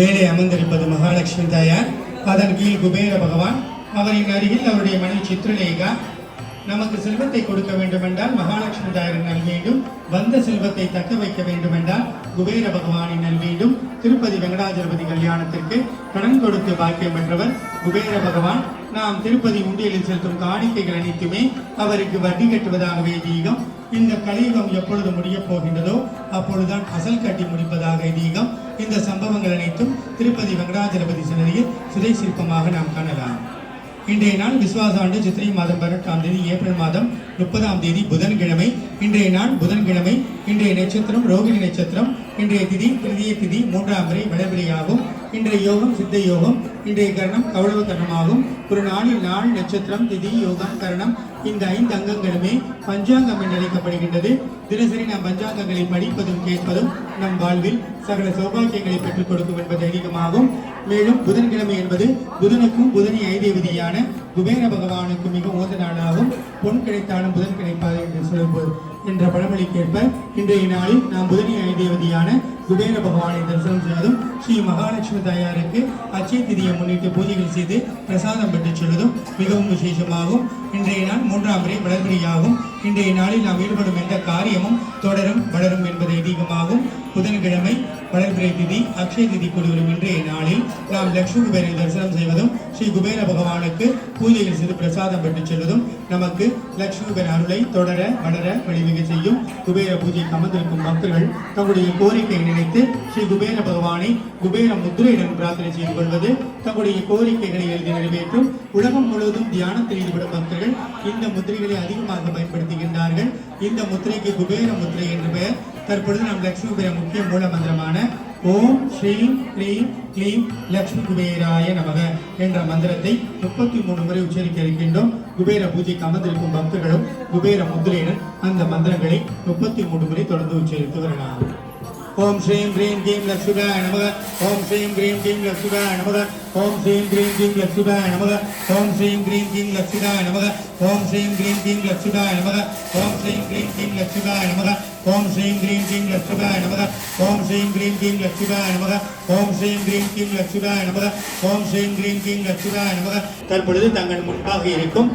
மேலே அமர்ந்திருப்பது மகாலட்சுமி தாயார். அதன் கீழ் குபேர பகவான் அவரின் அருகில் அவருடைய மனைவி சித்ரலேகா. நமக்கு செல்வத்தை கொடுக்க வேண்டுமென்றால் மகாலட்சுமி தாயாரின் நல்வீண்டும் வந்த செல்வத்தை தக்க வைக்க வேண்டுமென்றால் குபேர பகவானின் நல்வீண்டும் திருப்பதி வெங்கடாஜலபதி கல்யாணத்திற்கு கடன் கொடுத்து பாக்கியம் பெற்றவர் குபேர பகவான். நாம் திருப்பதி உண்டியலில் செலுத்தும் காணிக்கைகள் அனைத்துமே அவருக்கு வட்டி கட்டுவதாகவே தீகம் இந்த கலியுகம் எப்பொழுது முடியப் போகின்றதோ அப்பொழுதுதான் அசல் கட்டி முடிப்பதாக தீகம் இந்த சம்பவங்கள் அனைத்தும் திருப்பதி வெங்கடாஜலபதி சிலையில் சிதை சிற்பமாக நாம் காணலாம். இன்றைய நாள் விஸ்வாச ஆண்டு சித்திரை மாதம் பதினெட்டாம் தேதி ஏப்ரல் மாதம் முப்பதாம் தேதி புதன்கிழமை. இன்றைய நாள் புதன்கிழமை. இன்றைய நட்சத்திரம் ரோகிணி நட்சத்திரம். இன்றைய திதி திருதிய திதி மூன்றாம் முறை வளபிரியாகும் இன்றைய யோகம் சித்த யோகம் இன்றைய கரணம் கௌரவ கரணமாகும். ஒரு நாளில் நாள் நட்சத்திரம் திதி யோகம் கரணம் இந்த ஐந்து அங்கங்களுமே பஞ்சாங்கம் என்று அழைக்கப்படுகின்றது தினசரி நாம் பஞ்சாங்கங்களை படிப்பதும் கேட்பதும் நம் வாழ்வில் சகல சௌபாகியங்களை பெற்றுக் கொடுக்கும் என்பது அதிகமாகும் மேலும் புதன்கிழமை என்பது புதனுக்கும் புதனி ஐதேவதியான குபேர பகவானுக்கும் மிக உகந்த நாளாகும். பொன் கிடைத்தாலும் புதன் கிடைப்பாது என்று சொல்வது என்ற பழமொழிக்கேற்ப இன்றைய நாளில் நாம் புதனி ஐதேவதியான குபேர பகவானை தரிசனம் செய்வதும் ஸ்ரீ மகாலட்சுமி தாயாருக்கு அச்சய திதியை முன்னிட்டு பூஜைகள் செய்து பிரசாதம் பெற்றுச் செல்வதும் மிகவும் விசேஷமாகும். இன்றைய நாள் மூன்றாம் முறை வளர்பிரியாகும். இன்றைய நாளில் நாம் ஈடுபடும் எந்த காரியமும் தொடரும் வளரும் என்பது அதிகமாகும் புதன்கிழமை வளர்பிறை திதி அக்ஷய திதி கூடிவரும் இன்றைய நாளில் நாம் லட்சுமி குபேரை தரிசனம் செய்வதும் ஸ்ரீ குபேர பகவானுக்கு பூஜையில் சிறு பிரசாதம் பெற்றுச் செல்வதும் நமக்கு லட்சுமி குபேர அருளை தொடர வளர வழிவகை செய்யும் குபேர பூஜைக்கு அமர்ந்திருக்கும் பக்தர்கள் தங்களுடைய கோரிக்கையை நினைத்து ஸ்ரீ குபேர பகவானை குபேர முத்திரையுடன் பிரார்த்தனை செய்து கொள்வது தங்களுடைய கோரிக்கைகளை எழுதி நிறைவேற்றும் உலகம் முழுவதும் தியானத்தில் ஈடுபடும் பக்தர்கள் இந்த முத்திரைகளை அதிகமாக பயன்படுத்துகின்றார்கள். இந்த முத்திரைக்கு குபேர முத்திரை என்று பெயர். தற்பொழுது நாம் லட்சுமி குபேர முக்கிய மூல மந்திரமான ஓம் ஸ்ரீம் க்ளீம் க்ளீம் லட்சுமி குபேராய நமக என்ற மந்திரத்தை முப்பத்தி மூணு முறை உச்சரிக்க இருக்கின்றோம். குபேர பூஜைக்கு அமர்ந்திருக்கும் பக்தர்களும் குபேர முத்திரையுடன் அந்த மந்திரங்களை முப்பத்தி மூணு முறை தொடர்ந்து உச்சரித்து வரலாம் ஓம் ஸ்ரீம் ஹ்ரீம் கீம் லட்சுகாய நமக ஓம் ஸ்ரீம் ஹ்ரீம் கீம் லட்சுகாய நமக ஓம் ஸ்ரீம் ஹ்ரீம் கீம் லட்சுகாய நமக ஓம் ஸ்ரீம் ஹ்ரீம் கீம் லட்சுகாய நமக ஓம் ஸ்ரீம் ஹ்ரீம் கீம் லட்சுகாய நமக ஓம் ஸ்ரீம் ஹ்ரீம் கீம் லட்சுகாய நமக ஓம் ஸ்ரீம் ஹ்ரீம் கீம் லட்சுகாய நமக ஓம் ஸ்ரீம் ஹ்ரீம் கீம் லட்சுகாய நமக ஓம் ஸ்ரீம் ஹ்ரீம் கீம் லட்சுகாய நமக ஓம் ஸ்ரீம் ஹ்ரீம் கீம் லட்சுகாய நமக தற்பொழுது தங்கள் முன்பாக இருக்கும்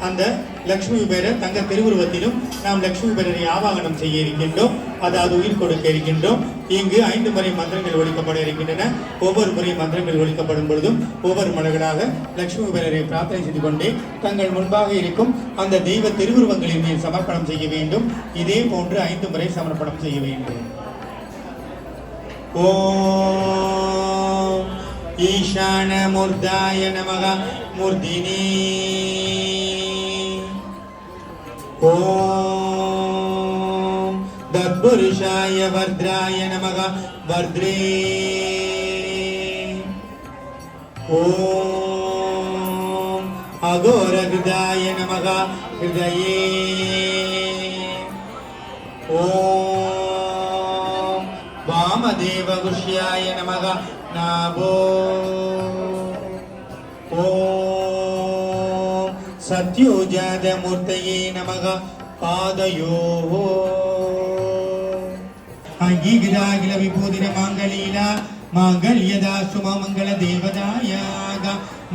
அந்த லக்ஷ்மி பேரர் தங்க திருவுருவத்திலும் நாம் லக்ஷ்மி பேரரை ஆவாகனம் செய்ய இருக்கின்றோம். அதாவது உயிர் கொடுக்க இருக்கின்றோம். இங்கு ஐந்து முறை மந்திரங்கள் ஒழிக்கப்பட இருக்கின்றன. ஒவ்வொரு முறை மந்திரங்கள் ஒழிக்கப்படும் பொழுதும் ஒவ்வொரு மலர்களாக லக்ஷ்மி பேரரை பிரார்த்தனை செய்து கொண்டே தங்கள் முன்பாக இருக்கும் அந்த தெய்வ திருவுருவங்களின் மேல் சமர்ப்பணம் செய்ய வேண்டும். இதே போன்று ஐந்து முறை சமர்ப்பணம் செய்ய வேண்டும். ஓம் ஈசானமூர்த்தாய நமக. மூர்த்தினே. ॐ तत्पुरुषाय वर्द्राय नमः वर्द्रे ॐ अघोरहृदाय नमः हृदये ॐ वामदेवगुष्याय नमः नाभो सत्युजदमूर्तये नमः पादयो अङ्गीगिराखिलविभूतिरमाङ्गलील माङ्गल्यदा शुभमङ्गलदेवदायाग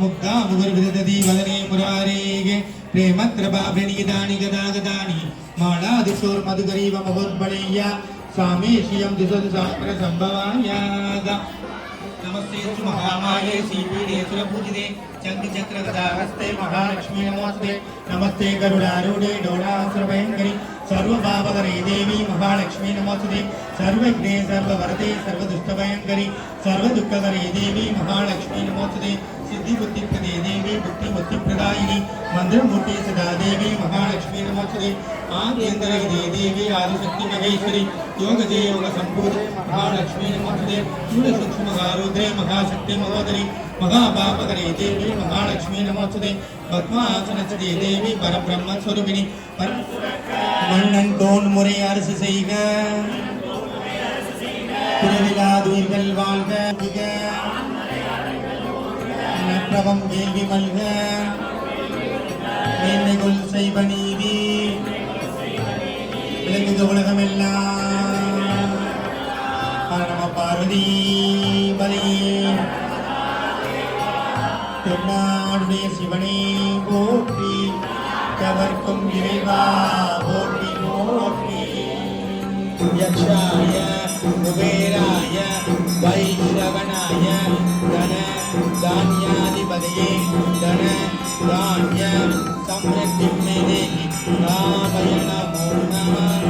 मुग्धा मुहुर्विदधति वदने मुरारेगे प्रेमत्रभा प्रणीतानि गदागदानि मालादिशोर्मधुकरीव महोद्बलेय सामेशियं दिशतु सहस्रसम्भवायाग నమస్తేస్తు మహామాయే శ్రీపీడే సురభూజిదే చంద్రచక్ర గదాహస్తే మహాలక్ష్మి నమస్తే. నమస్తే గరుడారూఢే డోడాసురభయంకరి సర్వభావగరే దేవి మహాలక్ష్మి నమస్తే సర్వజ్ఞే సర్వవరదే సర్వదుష్టభయంకరి సర్వదుఃఖగరే దేవి మహాలక్ష్మి నమస్తే சித்தி புத்தி பிரதே தேவி புத்தி புத்தி பிரதாயினி மந்திரமூர்த்தி சதா தேவி மகாலட்சுமி நமஸ்தே ஆந்திரே தேவி ஆதிசக்தி மகேஸ்வரி யோகதே யோக சம்பூர் மகாலட்சுமி நமஸ்தே சூரிய சூக்ஷ்ம மகாருத்ரே மகாசக்தி மகோதரி மகாபாபகரே தேவி மகாலட்சுமி நமஸ்தே பத்மாசனஸ்தே தேவி பரபிரம்ம சுரூபிணி மன்னன் தோன் முறை அரசு செய்க குறைவில்லாதீர்கள் வாழ்க புக. நற்றவம் கேள்வி மல்க. மேன்மைகள் செய்வ நீதி. விளங்குக உலகமெல்லாம். நம பார்வதி பலி தென்னாடுடைய சிவனே போற்றி. கவர்க்கும் இறைவா போற்றி போற்றி. யக்ஷாய குபேராய வை தானியாதிபதியே தன தானிய சம்ரத்தி மேதே நாமய நமோ நமः